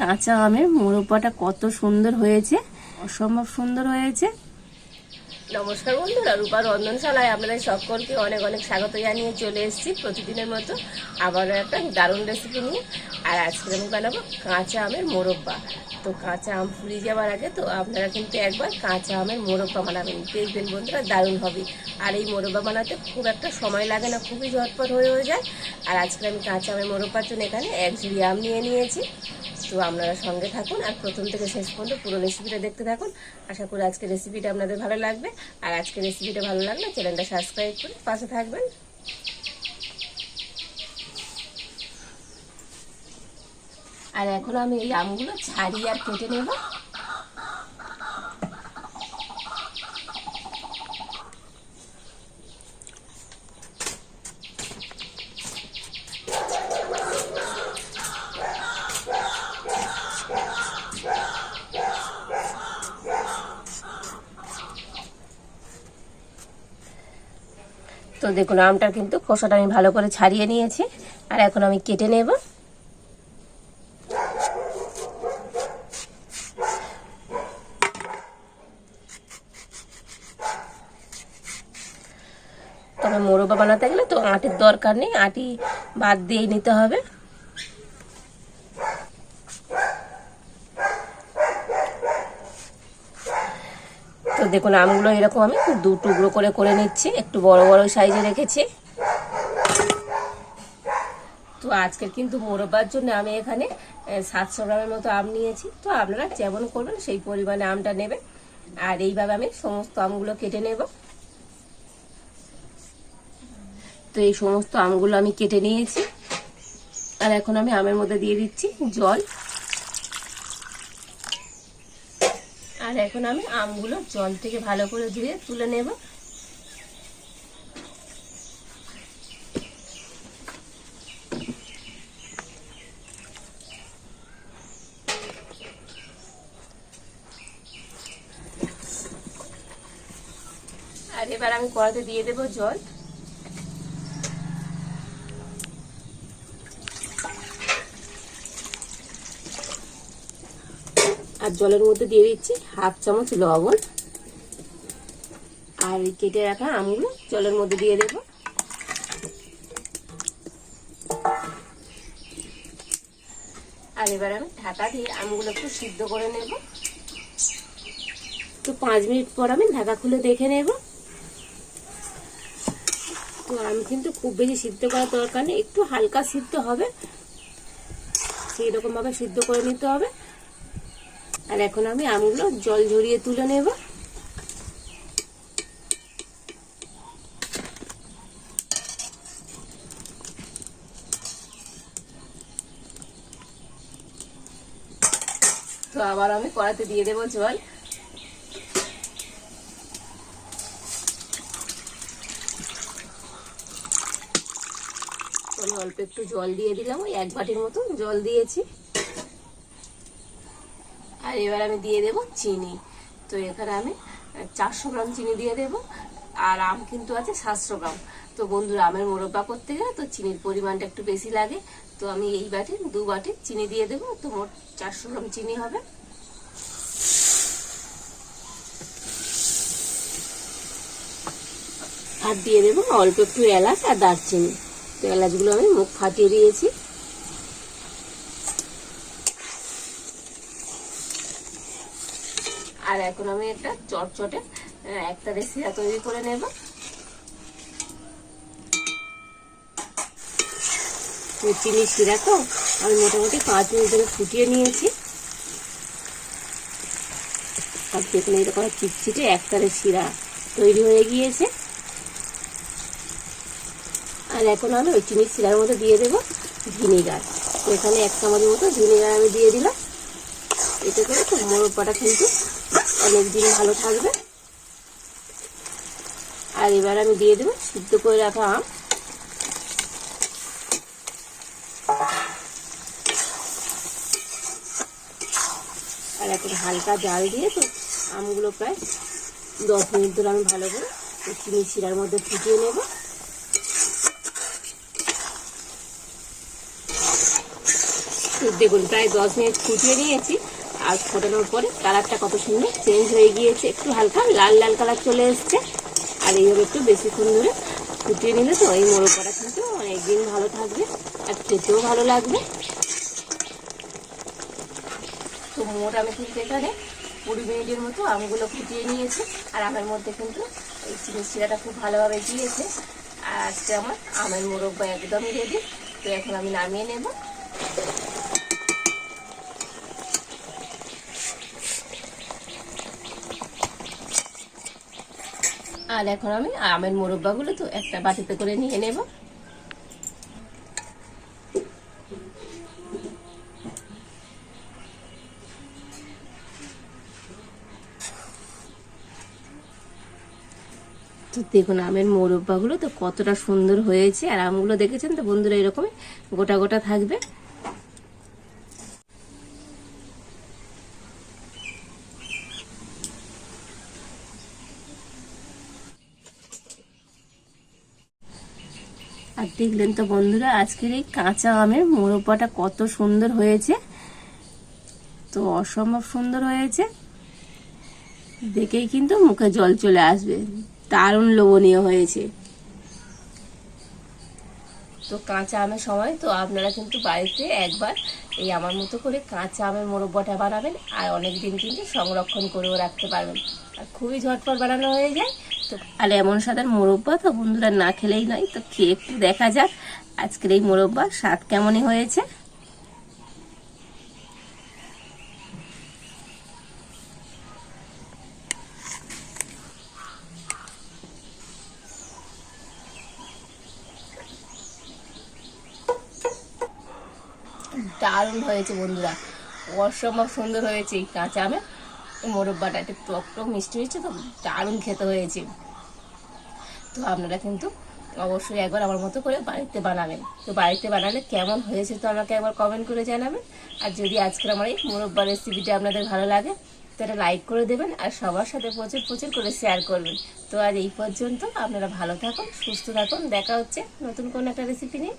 কাঁচা আমের মোরব্বাটা কত সুন্দর হয়েছে। অসম্ভব সুন্দর হয়েছে। নমস্কার বন্ধুরা, রূপা রন্ধনশালায় আপনাদের সকলকে অনেক অনেক স্বাগত জানিয়ে চলে এসেছি প্রতিদিনের মতো আবারও একটা দারুণ রেসিপি নিয়ে। আর আজকে আমি বানাবো কাঁচা আমের মোরব্বা। তো কাঁচা আম ফুরিয়ে যাওয়ার আগে তো আপনারা কিন্তু একবার কাঁচা আমের মোরব্বা বানাবেন। দেখবেন বন্ধুরা, দারুণ হবে। আর এই মোরব্বা বানাতে খুব একটা সময় লাগে না, খুবই ঝটপট হয়ে হয়ে যায়। আর আজকে আমি কাঁচা আমের মোরব্বার জন্য এখানে এক ঝুড়ি আম নিয়ে নিয়েছি। তো আপনারা সঙ্গে থাকুন আর প্রথম থেকে শেষ পর্যন্ত পুরো রেসিপিটা দেখতে থাকুন। আশা করি আজকে রেসিপিটা আপনাদের ভালো লাগবে। আর আজকে রেসিপিটা ভালো লাগলে চ্যানেলটা সাবস্ক্রাইব করে পাশে থাকবেন। আর এখন আমি এই আমগুলো ছাড়িয়ে আর কেটে নেব। তো দেখুন, আমটা কিন্তু খোসাটা আমি ভালো করে ছাড়িয়ে নিয়েছি। আর এখন আমি কেটে নেব। তবে মোরব্বা বানাতে গেলে তো আটির দরকার নেই, আটি বাদ দিয়েই নিতে হবে। তো দেখুন, আমগুলো এরকম আমি দু টুকরো করে করে নিচ্ছি। একটু বড় বড় সাইজে রেখেছি। তো আজকের কিন্তু মোরব্বার জন্য আমি এখানে সাতশো গ্রামের মতো আম নিয়েছি। তো আপনারা যেমন করবেন, সেই পরিমাণে আমটা নেবেন। আর এইভাবে আমি সমস্ত আমগুলো কেটে নেব। তো এই সমস্ত আমগুলো আমি কেটে নিয়েছি। আর এখন আমি আমের মধ্যে দিয়ে দিচ্ছি জল। আর এখন আমি আমগুলো জল থেকে ভালো করে ধুয়ে তুলে নেব। আর এবার আমি কড়াতে দিয়ে দেব জল। আর জলের মধ্যে দিয়ে দিচ্ছি হাফ চামচ লবণ। আর কেটে রাখা আমগুলো জলের মধ্যে দিয়ে দেব। আর এবার আমি ঢাকা দিয়ে আমগুলো একটু সিদ্ধ করে নেব। তো পাঁচ মিনিট পর আমি ঢাকা খুলে দেখে নেব। তো আমি কিন্তু খুব বেশি সিদ্ধ করার দরকার নেই, একটু হালকা সিদ্ধ হবে। সেই রকম ভাবে সিদ্ধ করে নিতে হবে। আর এখন আমি আমগুলো জল ঝরিয়ে তুলে নেব। তো আবার আমি কড়াতে দিয়ে দেবো জল। অল্প একটু জল দিয়ে দিলাম, ওই এক বাটির মতো জল দিয়েছি। আর এবার আমি দিয়ে দেব চিনি। তো এখানে আমি চারশো গ্রাম চিনি দিয়ে দেব, আর আম কিন্তু আছে সাতশো গ্রাম। তো বন্ধুরা, আমের মোরব্বা করতে গেলে তো চিনির পরিমাণটা একটু বেশি লাগে। তো আমি এই বাটি, দু বাটি চিনি দিয়ে দেবো, তো মোট চারশো গ্রাম চিনি হবে। আর দিয়ে দেবো অল্প একটু এলাচ আর দারচিনি। তো এলাচগুলো আমি মুখ ফাটিয়ে দিয়েছি। আর এখন আমি একটা চটচটে একটা রেসিপি তৈরি করে নেব। চিনি শিরা তো আমি মোটামুটি পাঁচ মিনিট ধরে ফুটিয়ে নিয়েছি। আর দেখুন এরকম চিটচিটে একটারে শিরা তৈরি হয়ে গিয়েছে। আর এখন আমি ওই চিনির শিরার মধ্যে দিয়ে দেবো ভিনিগার। এখানে এক চামচের মতো ভিনিগার আমি দিয়ে দিলাম। এতে করে তো মোরব্বাটা কিন্তু অনেক দিন ভালো থাকবে। আর এবার আমি দিয়ে দেবো সিদ্ধ করে রাখা আম। আর এখন হালকা জাল দিয়ে তো আমগুলো প্রায় দশ মিনিট ধরে আমি ভালো করে চিনি শিরার মধ্যে ফুটিয়ে নেব। দেখুন, প্রায় দশ মিনিট ফুটিয়ে নিয়েছি। আর ফোটানোর পরে কালারটা কত সুন্দর চেঞ্জ হয়ে গিয়েছে। একটু হালকা লাল লাল কালার চলে এসছে। আর এইভাবে একটু বেশিক্ষণ ধরে ফুটিয়ে নিলে তো এই মোরব্বাটা কিন্তু অনেকদিন ভালো থাকবে আর খেতেও ভালো লাগবে। তো মোট আমি কিন্তু এখানে কুড়ি মিনিটের মতো আমগুলো ফুটিয়ে নিয়েছি। আর আমের মধ্যে কিন্তু এই চিনি শিরাটা খুব ভালোভাবে দিয়েছে আর আজকে আমার আমের মোরব্বা একদমই রেডি তো এখন আমি নামিয়ে নেব। আর এখন আমি আমের মোরব্বাগুলো তো একটা বাটিতে করে নিয়ে নেব। তো দেখুন, আমের মোরব্বাগুলো তো কতটা সুন্দর হয়েছে, আর আমগুলো দেখেছেন তো বন্ধুরা, এরকমই গোটা গোটা থাকবে। আর দেখলেন তো বন্ধুরা, আজকের এই কাঁচা আমের মোরব্বাটা কত সুন্দর হয়েছে। তো অসম্ভব সুন্দর হয়েছে। দেখেই কিন্তু মুখে জল চলে আসবে। দারুণ লোভনীয় হয়েছে। তো কাঁচা আমের সময়, তো আপনারা কিন্তু বাড়িতে একবার এই আমার মতো করে কাঁচা আমের মোরব্বাটা বানাবেন আর অনেক দিন কিন্তু সংরক্ষণ করেও রাখতে পারবেন। আর খুবই ঝটপট বানানো হয়ে যায়। তো আর এমন সাদার মোরব্বা তো বন্ধুরা না খেলেই নয়। তো খেয়ে একটু দেখা যাক আজকের এই মোরব্বা স্বাদ কেমনই হয়েছে। দারুণ হয়েছে বন্ধুরা। অসম্ভব সুন্দর হয়েছে এই কাঁচা আমের। মোরব্বাটা একটু টক টক মিষ্টি হয়েছে তো দারুণ খেতে হয়েছে। তো আপনারা কিন্তু অবশ্যই একবার আমার মতো করে বাড়িতে বানাবেন। তো বাড়িতে বানালে কেমন হয়েছে তো আমাকে একবার কমেন্ট করে জানাবেন। আর যদি আজকের আমার এই মোরব্বা রেসিপিটা আপনাদের ভালো লাগে, তো এটা লাইক করে দেবেন আর সবার সাথে প্রচুর প্রচুর করে শেয়ার করবেন। তো আজ এই পর্যন্ত আপনারা ভালো থাকুন, সুস্থ থাকুন। দেখা হচ্ছে নতুন কোনো একটা রেসিপি নিয়ে।